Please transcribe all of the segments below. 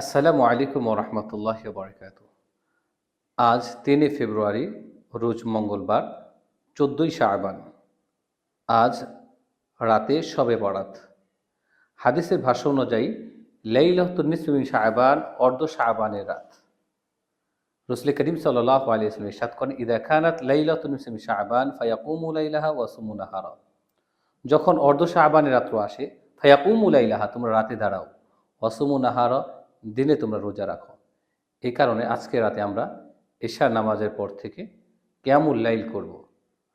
আসসালামু আলাইকুম রহমতুল্লাহ বরকাত আজ তিনে ফেব্রুয়ারি, রোজ মঙ্গলবার, চোদ্দোই শাহবান আজ রাতে শবে বরাত। হাদিসের ভাষ্য অনুযায়ী লাইলাহতুন্নিসমিন শাহবান অর্ধ শাহবানের রাত। রসুল করিম সাল্লাহ আলিয়াস্লাম ইসাদ করেন, ইদা খানাত লাইলাতুন্নিসমিন শাহবান ফায়াকুমু লাইলাহা ওয়াসুমু নাহারা। যখন অর্ধ শাহবানের রাত্র আসে, ফায়াকুমু লাইলাহা, তোমরা রাতে দাঁড়াও। ওয়াসুমু নাহারা দিনে তোমরা রোজা রাখো। এই কারণে আজকে রাতে আমরা এশার নামাজের পর থেকে কেয়ামুল লাইল করব।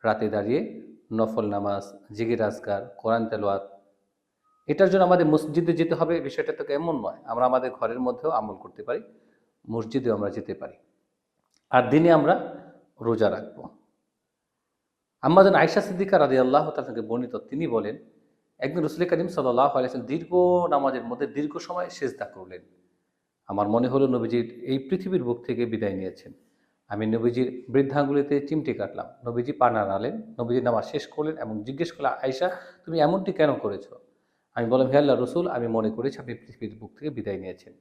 রাতে দাঁড়িয়ে নফল নামাজ জিগির আজগার কোরআন তেলোয়াত এটার জন্য আমাদের মসজিদে যেতে হবে। বিষয়টা তো এমন নয়, আমরা আমাদের ঘরের মধ্যেও আমল করতে পারি, মসজিদেও আমরা যেতে পারি। আর দিনে আমরা রোজা রাখব। আমাদের আয়সা সিদ্দিকা রাজি আল্লাহ তাকে বর্ণিত, তিনি বলেন, একদিন রসুল করিম সাল্লাহ আলাইসলাম দীর্ঘ নামাজের মধ্যে দীর্ঘ সময় সেজদা করলেন। আমার মনে হলো নবীজির এই পৃথিবীর বুক থেকে বিদায় নিয়েছেন। আমি নবীজির বৃদ্ধাঙ্গুলিতে চিমটি কাটলাম। নবীজি পা নাড়ালেন নবীজির নামাজ শেষ করলেন এবং জিজ্ঞেস করলেন আয়সা তুমি এমনটি কেন করেছ? আমি বললাম, হে আল্লাহ রসুল, আমি মনে করেছি আপনি পৃথিবীর বুক থেকে বিদায় নিয়েছেন।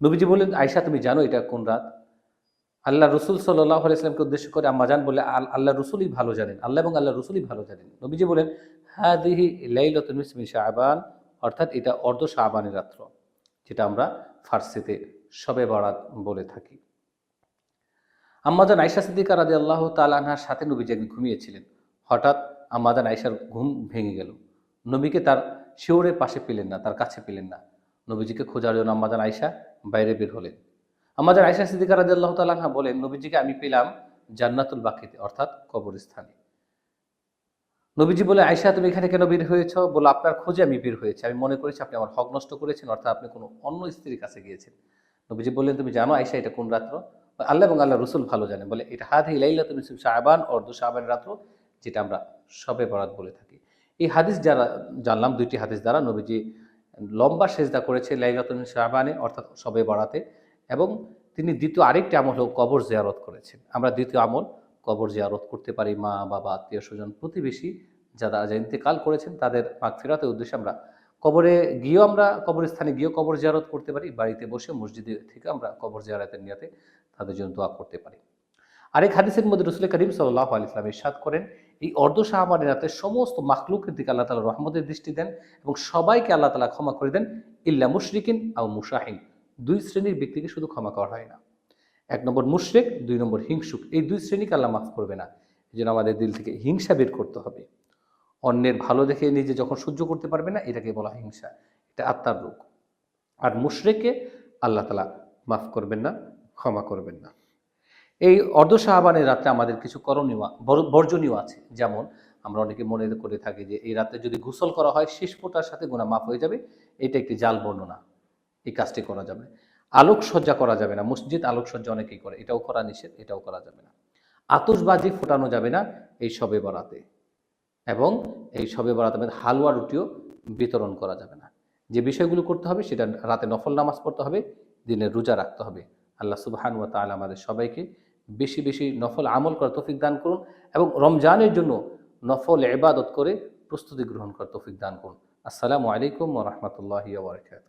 নবীজি বললেন আয়সা তুমি জানো এটা কোন রাত? আল্লাহ রসুল সাল্লাহ আলাইসলামকে উদ্দেশ্য করে আম্মাজান বলে আল আল্লাহ রসুলই ভালো জানেন। আল্লাহ এবং আল্লাহ রসুলই ভালো জানেন। নবীজি বলেন হ্যাঁ দিহি লাইলতমিসমি শাহবান অর্থাৎ এটা অর্ধ শাহবানের রাত্র, যেটা আমরা ফার্সিতে সবে বরাত বলে থাকি। আম্মাজান আয়সা সিদ্দিকা রাজি আল্লাহ তালাহার সাথে নবীজি একদিন ঘুমিয়েছিলেন, হঠাৎ আম্মাজান আয়সার ঘুম ভেঙে গেল। নবীকে তার শিওরের পাশে পেলেন না, তার কাছে পেলেন না। নবীজিকে খোঁজার জন্য আম্মাজান আয়সা বাইরে বের হলেন। আম্মাজান আয়সা সিদ্দিকা রাজি আল্লাহ তালাহা বলেন, নবীজিকে আমি পেলাম জান্নাতুল বাকিতে, অর্থাৎ কবরস্থানে। নবীজি বলে আয়সা তুমি এখানে কেন বের হয়েছ? বলে, আপনার খোঁজে আমি বের হয়েছি। আমি মনে করেছি আপনি আমার হক নষ্ট করেছেন, অর্থাৎ আপনি কোনো অন্য স্ত্রীর কাছে গিয়েছেন। নবীজি বললেন, তুমি জানো আয়সা এটা কোন রাত্র? আল্লাহ এবং আল্লাহ রসুল ভালো জানেন, বলে, এটা হাত হিলাইলা তুমি শাহবান অর্ধ শাহবান রাত্র, যেটা আমরা সবে বরাত বলে থাকি। এই হাদিস যারা জানলাম, দুইটি হাদিস দ্বারা নবীজি লম্বা সেজদা করেছে লাইলাতুল শাহবানে অর্থাৎ সবে বরাতে, এবং তিনি দ্বিতীয় আরেকটি আমল হোক কবর জিয়ারত করেছেন। আমরা দ্বিতীয় আমল কবর জিয়ারত করতে পারি মা, বাবা, আত্মীয় স্বজন, প্রতিবেশী যারা যা ইন্তেকাল করেছেন তাদের মাগ ফেরাতের উদ্দেশ্যে আমরা কবরে গিয়েও আমরা কবরস্থানে গিয়েও কবর জিয়ারত করতে পারি, বাড়িতে বসে মসজিদে থেকে আমরা কবর জিয়ারতের নিয়াতে তাদের জন্য দোয়া করতে পারি। আরেক হাদিসের মধ্যে রসুল করিম সাল্লাহ আলি ইসলাম ইসাদ করেন, এই অর্ধ শাহবানের রাতে সমস্ত মাখলুকের দিকে আল্লাহ তালা রহমতের দৃষ্টি দেন এবং সবাইকে আল্লাহ তালা ক্ষমা করে দেন, ইল্লা মুশরিকিন আও মুশাহিন। দুই শ্রেণির ব্যক্তিকে শুধু ক্ষমা করা হয় না। এক নম্বর মুশরেক, দুই নম্বর হিংসুক। এই দুই শ্রেণীকে আল্লাহ মাফ করবে না। এই জন্য আমাদের দিল থেকে হিংসা বের করতে হবে। অন্যের ভালো দেখে নিজে যখন সহ্য করতে পারবে না, এটাকে বলা হিংসা। এটা আত্মার রোগ। আর মুশরেককে আল্লাহ তালা মাফ করবেন না, ক্ষমা করবেন না। এই অর্ধ শাহবানের রাতে আমাদের কিছু করণীয় বর্জনীয় আছে। যেমন আমরা অনেকে মনে করে থাকি যে, এই রাতে যদি গোসল করা হয়, শেষ ফোটার সাথে গোনা মাফ হয়ে যাবে। এটা একটি জাল বর্ণনা। এই কাজটি করা যাবে। আলোকসজ্জা করা যাবে না। মসজিদ আলোকসজ্জা অনেকেই করে। এটাও করা নিষেধ, এটাও করা যাবে না। আতসবাজি ফোটানো যাবে না এই সবে বরাতে। এবং এই সবে বরাতে হালুয়া রুটিও বিতরণ করা যাবে না। যে বিষয়গুলো করতে হবে সেটা রাতে নফল নামাজ পড়তে হবে দিনে রোজা রাখতে হবে। আল্লাহ সুবাহান ওয়া তালা আমাদের সবাইকে বেশি বেশি নফল আমল করার তৌফিক দান করুন এবং রমজানের জন্য নফল এবাদত করে প্রস্তুতি গ্রহণ করার তৌফিক দান করুন। আসসালামু আলাইকুম রহমতুল্লাহ বারকাত